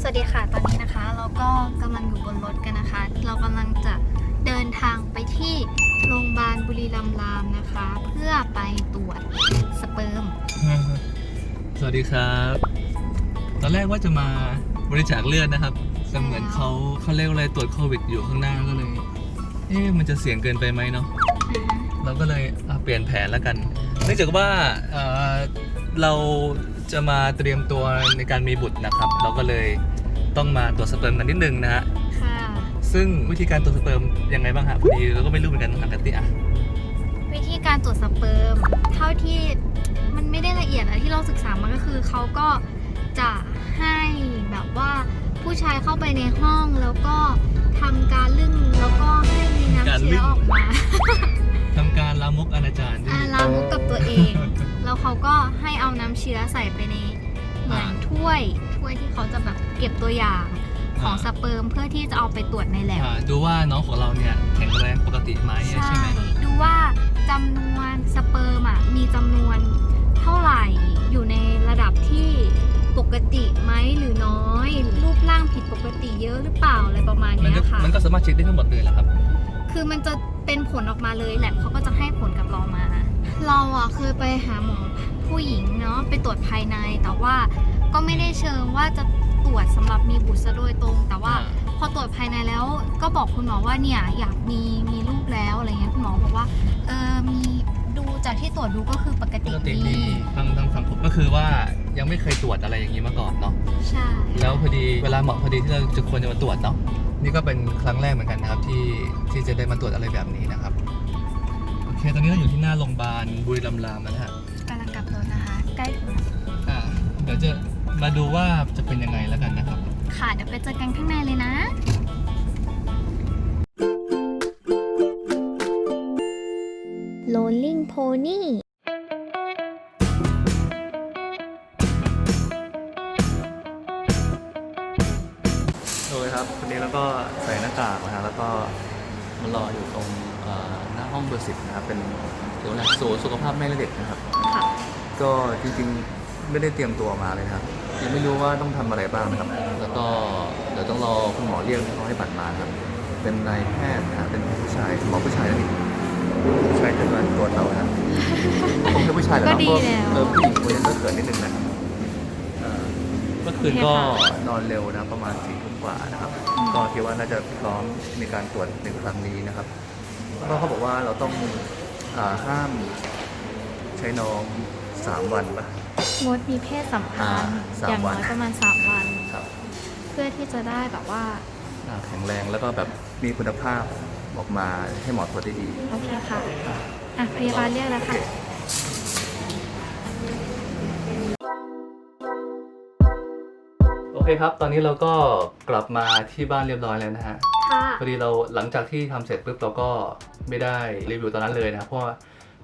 สวัสดีค่ะ ตอนนี้นะคะ เราก็กำลังอยู่บนรถกันนะคะ เรากำลังจะเดินทางไปที่โรงพยาบาลบุรีรัมย์รามนะคะ เพื่อไปตรวจสเปิร์มสวัสดีครับ ตอนแรกว่าจะมาบริจาคเลือดนะครับแต่เหมือนเขาเขาเรียกว่าอะไรตรวจโควิดอยู่ข้างหน้าก็เลย เอ๊ะมันจะเสี่ยงเกินไปไหมเนาะเราก็เลยอะเปลี่ยนแผนแล้วกัน เนื่องจากว่าเอ่อเรา จะมาเตรียมตัวในการมีบุตรนะครับ เราก็เลยต้องมาตรวจสเปิร์มกันนิดนึงนะฮะค่ะ ซึ่งวิธีการตรวจสเปิร์มยังไงบ้างฮะพอดีเราก็ไม่รู้เหมือนกันทางกติอะวิธีการตรวจสเปิร์มเท่าที่มันไม่ได้ละเอียดอะที่เราศึกษามาก็คือเขาก็จะให้แบบว่าผู้ชายเข้าไปในห้องแล้วก็ทำการลึ่งแล้วก็ให้มีน้ำการลึ่เชื้องออกมา ทำการลามกอนาจารใช่ไหอ่ามลามกกับตัวเอง แล้วเขาก็ให้เอาน้ำเชื้อใส่ไปในเหมือนอ่าถ้วยถ้วยที่เขาจะแบบเก็บตัวอย่างของอ่า สเปิร์มเพื่อที่จะเอาไปตรวจในแลบ อ่าดูว่าน้องของเราเนี่ยแข็งแรงปกติไหมใช่ไหมดูว่าจำนวนสเปิร์มอะมีจำนวนเท่าไหร่อยู่ในระดับที่ปกติไหมหรือน้อย รูปร่างผิดปกติเยอะหรือเปล่าอะไรประมาณมันเนี้ก็ยค่ะ มันก็สามารถเช็คได้ทั้งหมดเลยเหรอครับ คือมันจะเป็นผลออกมาเลยแหละเขาก็จะให้ผลกับเรามา เราอะเคยไปหาหมอผู้หญิงเนาะไปตรวจภายในแต่ว่าก็ไม่ได้เชิงว่าจะตรวจสำหรับมีบุตรซะโดยตรง แต่ว่าอ่าพอตรวจภายในแล้วก็บอกคุณหมอว่าเนี่ยอยากมีมีลูกแล้วอะไรเงี้ยคุณหมอบอกว่าเออมีดูจากที่ตรวจดูก็คือปกปติกติดีดีทางทางฝั่งผมก็คือว่ายังไม่เคยตรวจอะไรอย่างนี้มาก่อนเนาะใช่แล้วพอดีเวลาเหมาะพอดีที่เราจะควรจะมาตรวจเนาะ นี่ก็เป็นครั้งแรกเหมือนกันนะครับที่ที่จะได้มาตรวจอะไรแบบนี้นะครับ โอเค ตอนนี้เราอยู่ที่หน้าโรงพยาบาลบุรีรัมย์รามแล้วนะฮะกำลังกลับรถนะคะ ใกล้ถึงอ่าเดี๋ยวจะมาดูว่าจะเป็นยังไงแล้วกันนะครับ ค่ะเดี๋ยวไปเจอกันข้างในเลยนะ Rolling Pony โด ครับวันนี้เราก็ใส่หน้ากากนะฮะแล้วก็มารออยู่ตรงเอ่อหน้าห้องเบอร์สิบนะครับเป็นเดี๋ยวนะศูนย์สุขภาพแม่และเด็กนะครับ ค่ะ ก็จริงๆไม่ได้เตรียมตัวมาเลยนะครับ ยังไม่รู้ว่าต้องทำอะไรบ้างนะครับ แล้วก็เดี๋ยวต้องรอคุณหมอเรียกให้เขาให้บัตรมานะครับ เป็นนายแพทย์นะครับเป็นผู้ชายหมอผู้ชายนะนี่ผู้ชายเกิดมาตัวเต่านะคงเป็นผู้ชายแหละก็เนาะดีเพราะแล้ว เออผู้หญิงคนนี้ก็เกิดนิดนึงนะเอ่อเมื่อคืนก็โอเคค่ะนอนเร็วนะประมาณสี่ทุ่ม กว่านะครับ ก็คิดว่าน่าจะพร้อมในการตรวจในครั้งนี้นะครับก็เขาบอกว่าเราต้องอาห้ามใช้น้องสามวันปะ งดมีเพศสัมพันธ์ อ่าสามอย่างน้อยวันประมาณ3วัน ครับเพื่อที่จะได้แบบว่า อ่าแข็งแรงแล้วก็แบบมีคุณภาพออกมาให้หมอตรวจได้ดี โอเคค่ะ อะ พยาบาลเรียกแล้วค่ะ โอเค ครับ ตอนนี้เราก็กลับมาที่บ้านเรียบร้อยแล้วนะฮะค่ะพอดีเราหลังจากที่ทำเสร็จปุ๊บเราก็ไม่ได้รีวิวตอนนั้นเลยนะครับเพราะว่า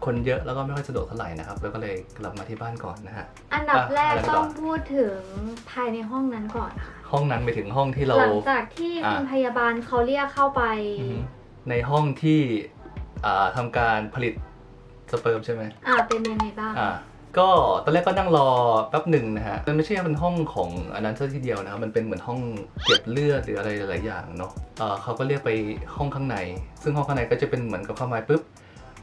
คนเยอะแล้วก็ไม่ค่อยสะดวกเท่าไหร่นะครับเราก็เลยกลับมาที่บ้านก่อนนะฮะ อันดับแรกอะไรต่อต้องพูดถึงภายในห้องนั้นก่อนค่ะ ห้องนั้นไปถึงห้องที่เราหลังจากที่อ่าคุณพยาบาลเขาเรียกเข้าไปอืมในห้องที่อ่าทำการผลิตสเปิร์มใช่ไหมอ่าเป็นยังไงบ้างอ่า ก็ตอนแรกก็นั่งรอแป๊บหนึ่งนะฮะ มันไม่ใช่เป็นห้องของอันนั้นซะทีเดียวนะครับมันเป็นเหมือนห้องเก็บเลือดหรืออะไรหลายๆอย่างเนาะเอ่อเขาก็เรียกไปห้องข้างใน ซึ่งห้องข้างในก็จะเป็นเหมือนกับเข้ามาปุ๊บ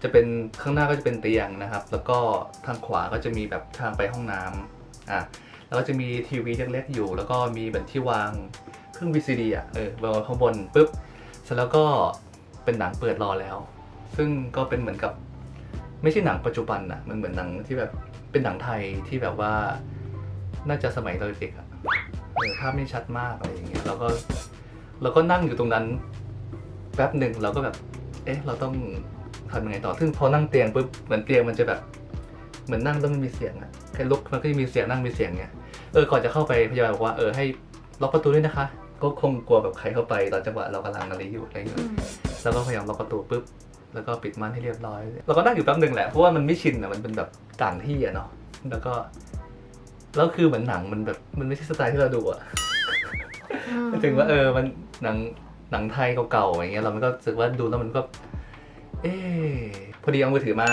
จะเป็นข้างหน้าก็จะเป็นเตียงนะครับ แล้วก็ทางขวาก็จะมีแบบทางไปห้องน้ำอะแล้วก็จะมีทีวีเล็กๆอยู่ แล้วก็มีแบบที่วางเครื่อง VCD อะเออวางไว้ข้างบนปุ๊บเสร็จแล้วก็เป็นหนังเปิดรอแล้ว ซึ่งก็เป็นเหมือนกับไม่ใช่หนังปัจจุบันนะมันเหมือนหนังที่แบบ เป็นหนังไทยที่แบบว่าน่าจะสมัยเราเด็กอะเออภาพไม่ชัดมากอะไรอย่างเงี้ยเราก็เราก็นั่งอยู่ตรงนั้นแป๊บหนึ่งเราก็แบบ เอ๊ะ เราต้องทำยังไงต่อ ซึ่งพอนั่งเตียงปุ๊บเหมือนเตียงมันจะแบบ เหมือนนั่งแล้วมันมีเสียงอะแค่ลุกมันก็จะมีเสียงนั่งมีเสียงเงี้ยเออก่อนจะเข้าไปพยาบาลบอกว่าเออให้ล็อกประตูด้วยนะคะ ก็คงกลัวแบบใครเข้าไปตอนจังหวะเรากำลังอะไรอยู่อะไรอยู่อืมแล้วก็พยายามล็อกประตูปุ๊บ แล้วก็ปิดม่านให้เรียบร้อย เราก็นั่งอยู่แป๊บหนึ่งแหละ เพราะว่ามันไม่ชินอะ มันเป็นแบบต่างที่อะเนาะ แล้วก็ แล้วคือเหมือนหนังมันแบบ มันไม่ใช่สไตล์ที่เราดูอะถึงว่าเออ มันหนัง หนังไทยเก่าๆอย่างเงี้ย เรามันก็รู้สึกว่าดูแล้วมันก็ เอ๊ะพอดีเอามือถือมา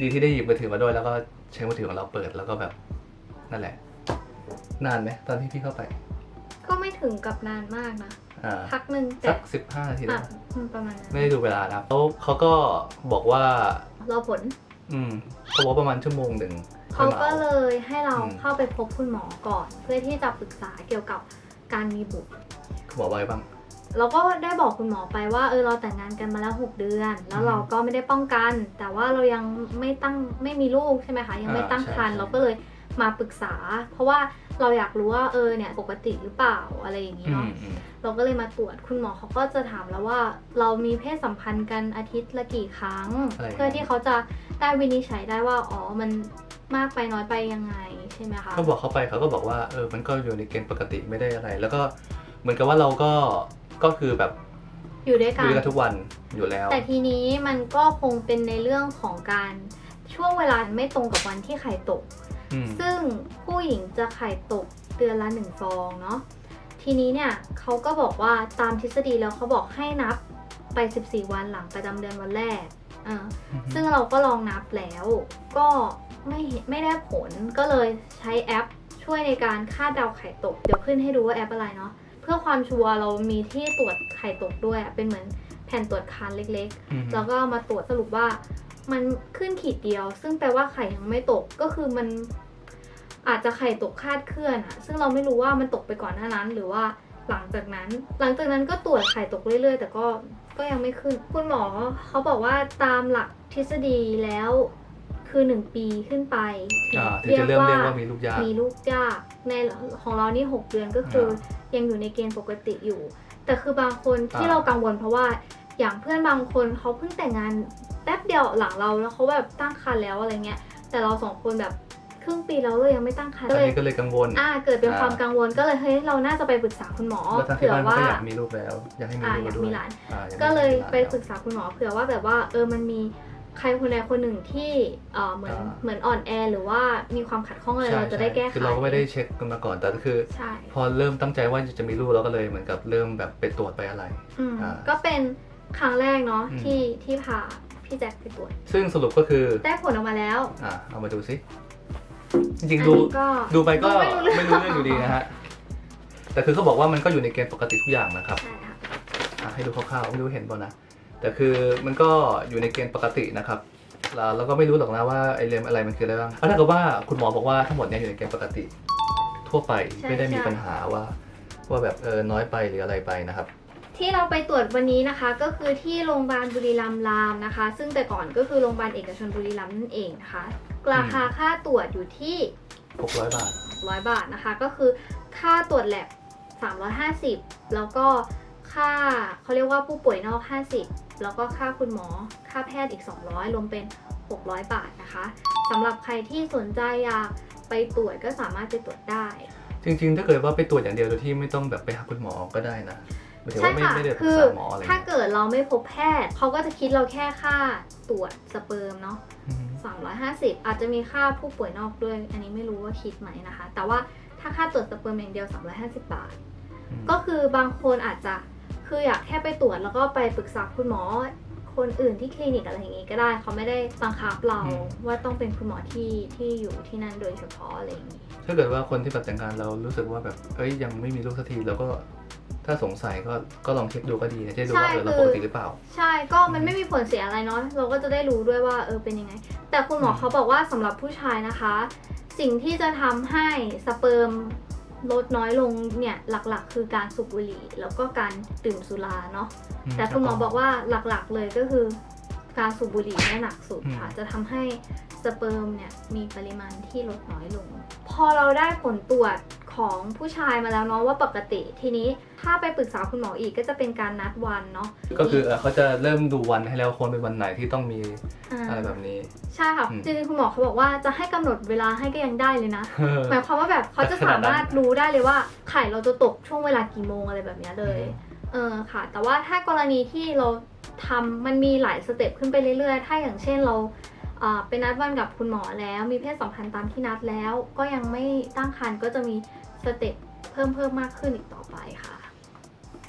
ดีที่ได้หยิบมือถือมาด้วย แล้วก็ใช้มือถือของเราเปิด แล้วก็แบบ นั่นแหละ นานไหมตอนที่พี่เข้าไปกก็ไม่ถึงกับนานมากนะ อ่าพักหนึ่งสัแต่กสิบห้านาทีอะนะอืมประมาณนั้นไม่ได้ดูเวลานะครับแล้วเขาก็บอกว่า รอผล อืมเขาบอกว่าประมาณชั่วโมงหนึ่งเขาค่อยม ก็อเลยให้เราอืม เข้าไปพบคุณหมอก่อน เพื่อที่จะปรึกษาเกี่ยวกับการมีบุตร คุณหมอว่าไงบ้าง เราก็ได้บอกคุณหมอไปว่าเออเราแต่งงานกันมาแล้ว 6 เดือน แล้วอืมเราก็ไม่ได้ป้องกัน แต่ว่าเรายังไม่ตั้งไม่มีลูกใช่ไหมคะยังไม่อ่าตั้งครรภ์ใช่ เราก็เลยมาปรึกษา เพราะว่า เราอยากรู้ว่าเออเนี่ยปกติหรือเปล่าอะไรอย่างนี้อืเนาะมอืมเราก็เลยมาตรวจคุณหมอเขาก็จะถามแล้วว่า เรามีเพศสัมพันธ์กันอาทิตย์ละกี่ครั้งอะไรอย่างเงี้ยเพื่อที่เขาจะได้วินิจฉัยได้ว่าอ๋อมันมากไปน้อยไปยังไงใช่ไหมคะก็บอกเขาไปเขาก็บอกว่าเออมันก็อยู่ในเกณฑ์ปกติไม่ได้อะไร แล้วก็เหมือนกับว่าเราก็ก็คือแบบอยู่ด้วยอกัยู่นด้วยกันทุกวันอยู่แล้ว แต่ทีนี้มันก็คงเป็นในเรื่องของการช่วงเวลาไม่ตรงกับวันที่ไข่ตกอืม ซึ่งผู้หญิงจะไข่ตกเดือนละหนึ่งฟองเนาะทีนี้เนี่ยเขาก็บอกว่าตามทฤษฎีแล้วเขาบอกให้นับไป 14 วันหลังประจำเดือนวันแรกอ่าซึ่งเราก็ลองนับแล้ว ก็ไม่เห็นไม่ได้ผลก็เลยใช้แอปช่วยในการคาดเดาไข่ตก เดี๋ยวขึ้นให้ดูว่าแอปอะไรเนาะเพื่อความชัวร์เรามีที่ตรวจไข่ตกด้วยอะเป็นเหมือนแผ่นตรวจคันเล็กๆอืมแล้วก็เอามาตรวจสรุปว่า มันขึ้นขีดเดียว ซึ่งแปลว่าไข่ยังไม่ตกก็คือมันอาจจะไข่ตกคาดเคลื่อนอะซึ่งเราไม่รู้ว่ามันตกไปก่อนหน้านั้น หรือว่าหลังจากนั้น หลังจากนั้นก็ตรวจไข่ตกเรื่อยๆ แต่ก็ก็ยังไม่ขึ้น คุณหมอเขาบอกว่าตามหลักทฤษฎีแล้วคือหนึ่งปีขึ้นไปถึงอ่าถึงจะเริ่มเรียกว่ามีลูกยากมีลูกยากในของเรานี่ 6 เดือนก็คืออยังอยู่ในเกณฑ์ปกติอยู่ แต่คือบางคนที่อ่าเรากังวลเพราะว่า อย่างเพื่อนบางคนเขาเพิ่งแต่งงานแป๊บเดียวหลังเราแล้วเขาแบบตั้งครรภ์แล้วอะไรเงี้ย แต่เราสองคนแบบครึ่งปีแล้วเลยยังไม่ตั้งครรภ์อันก็เลยนี้ก็เลยกังวล อ่า เกิดเป็นอ่าความกังวลก็เลยเฮ้ยเราน่าจะไปปรึกษาคุณหมอแล้วทางที่เผื่อบ้านเขาว่าก็อยากมีลูกแล้วอยากให้มีอ่าลูกอยากด้วยมีหลานอ่าอากก็เลยมีหาไปปรึกษาคุณหมอเผื่อว่าแบบว่าเออมันมีใครคนใดคนหนึ่งที่เออเหมือนอ่าเหมือนอ่อนแอหรือว่ามีความขัดข้องอะไรใช่เราจะได้แก้ไขคือเราก็ไม่ได้เช็คกันมาก่อนแต่ก็คือใช่พอเริ่มตั้งใจว่าจะมีลูกเราก็เลยเหมือนกับเริ่มแบบไปตรวจไปอะไรอืมอ่าก็เป็น ครั้งแรกเนาะอืม ที่ที่พาพี่แจ็คไปตรวจซึ่งสรุปก็คือ ได้ผลออกมาแล้วอ่าเอามาดูซิ จริงอัๆนดูนี้ก็ ดูไปก็ดูไม่ไม่รู้รู้เรื่องเรื่องอยู่ดีนะฮะ แต่คือเขาบอกว่ามันก็อยู่ในเกณฑ์ปกติทุกอย่างนะครับ ใช่ค่ะอะให้ดูคร่าวๆไม่รู้เห็นเปล่านะ แต่คือมันก็อยู่ในเกณฑ์ปกตินะครับแล้วเราก็ไม่รู้หรอกนะว่าไอเรมอะไรมันคืออะไรบ้างถ้าเกิดว่าคุณหมอบอกว่าทั้งหมดเนี้อยู่ในเกณฑ์ปกติ ทั่วไปใช่ไม่ได้มีใช่ปัญหาว่า ว่าแบบเออน้อยไปหรืออะไรไปนะครับ ที่เราไปตรวจวันนี้นะคะ ก็คือที่โรงพยาบาลบุรีรัมย์รามนะคะ ซึ่งแต่ก่อนก็คือโรงพยาบาลเอกชนบุรีรัมย์นั่นเองนะคะ ราคาค่าตรวจอยู่ที่ 600 บาท100 บาทนะคะ ก็คือค่าตรวจแลบ350 แล้วก็ค่าเขาเรียกว่าผู้ป่วยนอก 50 แล้วก็ค่าคุณหมอ ค่าแพทย์อีก 200 รวมเป็น 600 บาทนะคะสำหรับใครที่สนใจอยากไปตรวจก็สามารถไปตรวจได้ จริงๆ ถ้าเกิดว่าไปตรวจอย่างเดียวโดยที่ไม่ต้องแบบไปหาคุณหมอก็ได้นะหมายถึงใช่ว่าไม่ค่ะ ไม่ได้ปรึคืกอษาหมออะไรถ้าเงี้ยเกิดเราไม่พบแพทย์ เขาก็จะคิดเราแค่ค่าตรวจสเปิร์มเนาะ อืม350 อาจจะมีค่าผู้ป่วยนอกด้วย อันนี้ไม่รู้ว่าคิดไหมนะคะ แต่ว่าถ้าค่าตรวจสเปิร์มอย่างเดียว 350 บาท อืมก็คือบางคนอาจจะคืออยากแค่ไปตรวจแล้วก็ไปปรึกษาคุณหมอ คนอื่นที่คลินิกอะไรอย่างงี้ก็ได้ เขาไม่ได้บังคับเราว่าต้องเป็นคุณหมอที่ที่อยู่ที่นั่นโดยเฉพาะอะไรอย่างงี้ ถ้าเกิดว่าคนที่แบบแต่งงานเรารู้สึกว่าแบบเอ้ยยังไม่มีลูกสักทีแล้วก็ ถ้าสงสัยก็ก็ลองเช็คดูก็ดีนะจะได้รู้ว่าใช่เออเราคือปกติหรือเปล่า ใช่ก็มันไม่มีผลเสียอะไรเนาะเราก็จะได้รู้ด้วยว่าเออเป็นยังไง แต่คุณหมออืมเขาบอกว่าสำหรับผู้ชายนะคะ สิ่งที่จะทำให้สเปิร์มลดน้อยลงเนี่ยหลักๆ คือการสูบบุหรี่ แล้วก็การดื่มสุราเนาะอืมแต่คุณหมอล้วบอกว่าหลักๆเลยก็คือ การสูบบุหรี่เนี่ยหนักสุดค่ะอืมจะทำให้สเปิร์มเนี่ยมีปริมาณที่ลดน้อยลง พอเราได้ผลตรวจ ของผู้ชายมาแล้วเนาะว่าปกติทีนี้ถ้าไปปรึกษาคุณหมออีกก็จะเป็นการนัดวันเนาะก็คือเออเขาจะเริ่มดูวันให้แล้วควรเป็นวันไหนที่ต้องมีอ่าอะไรแบบนี้ ใช่ค่ะอืม จริงๆคุณหมอเขาบอกว่าจะให้กำหนดเวลาให้ก็ยังได้เลยนะหมายความว่าแบบเขาจะสามารถรู้ได้เลยว่าไข่เราจะตกช่วงเวลากี่โมงอะไรแบบเนี้ยเลยเออค่ะ แต่ว่าถ้ากรณีที่เราทำมันมีหลายสเต็ปขึ้นไปเรื่อยๆ ถ้าอย่างเช่นเราอ่า ไปนัดวันกับคุณหมอแล้วมีเพศสัมพันธ์ตามที่นัดแล้ว ก็ยังไม่ตั้งครรภ์ก็จะมีสเต็ปเพิ่มเพิ่มมากขึ้นอีกต่อไปค่ะ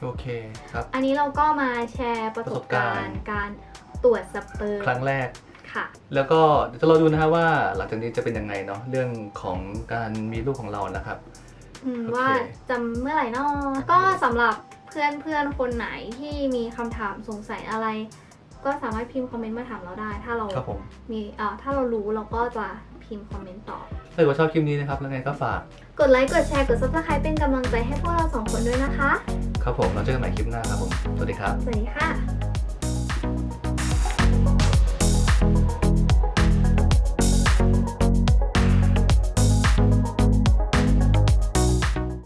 โอเคครับ อันนี้เราก็มาแชร์ประสบการณ์การตรวจสเปิร์มครั้งแรกค่ะ แล้วก็เดี๋ยวจะรอดูนะฮะว่าหลังจากนี้จะเป็นยังไงเนาะเรื่องของการมีลูกของเรานะครับอืมโอเคว่าจำเมื่อไหร่นอก็สำหรับเพื่อนเพื่อนๆคนไหนที่มีคำถามสงสัยอะไร ก็สามารถพิมพ์คอมเมนต์มาถามเราได้ ถ้าเราครับผมมีเอ่อถ้าเรารู้เราก็จะพิมพ์คอมเมนต์ตอบถ้าเกิดว่าชอบคลิปนี้นะครับแล้วไงก็ฝากกดไลค์กดแชร์กด subscribe เป็นกำลังใจให้พวกเราสองคนด้วยนะคะ ครับผมเราเจอกันใหม่คลิปหน้าครับผมสวัสดีครับ สวัสดีค่ะ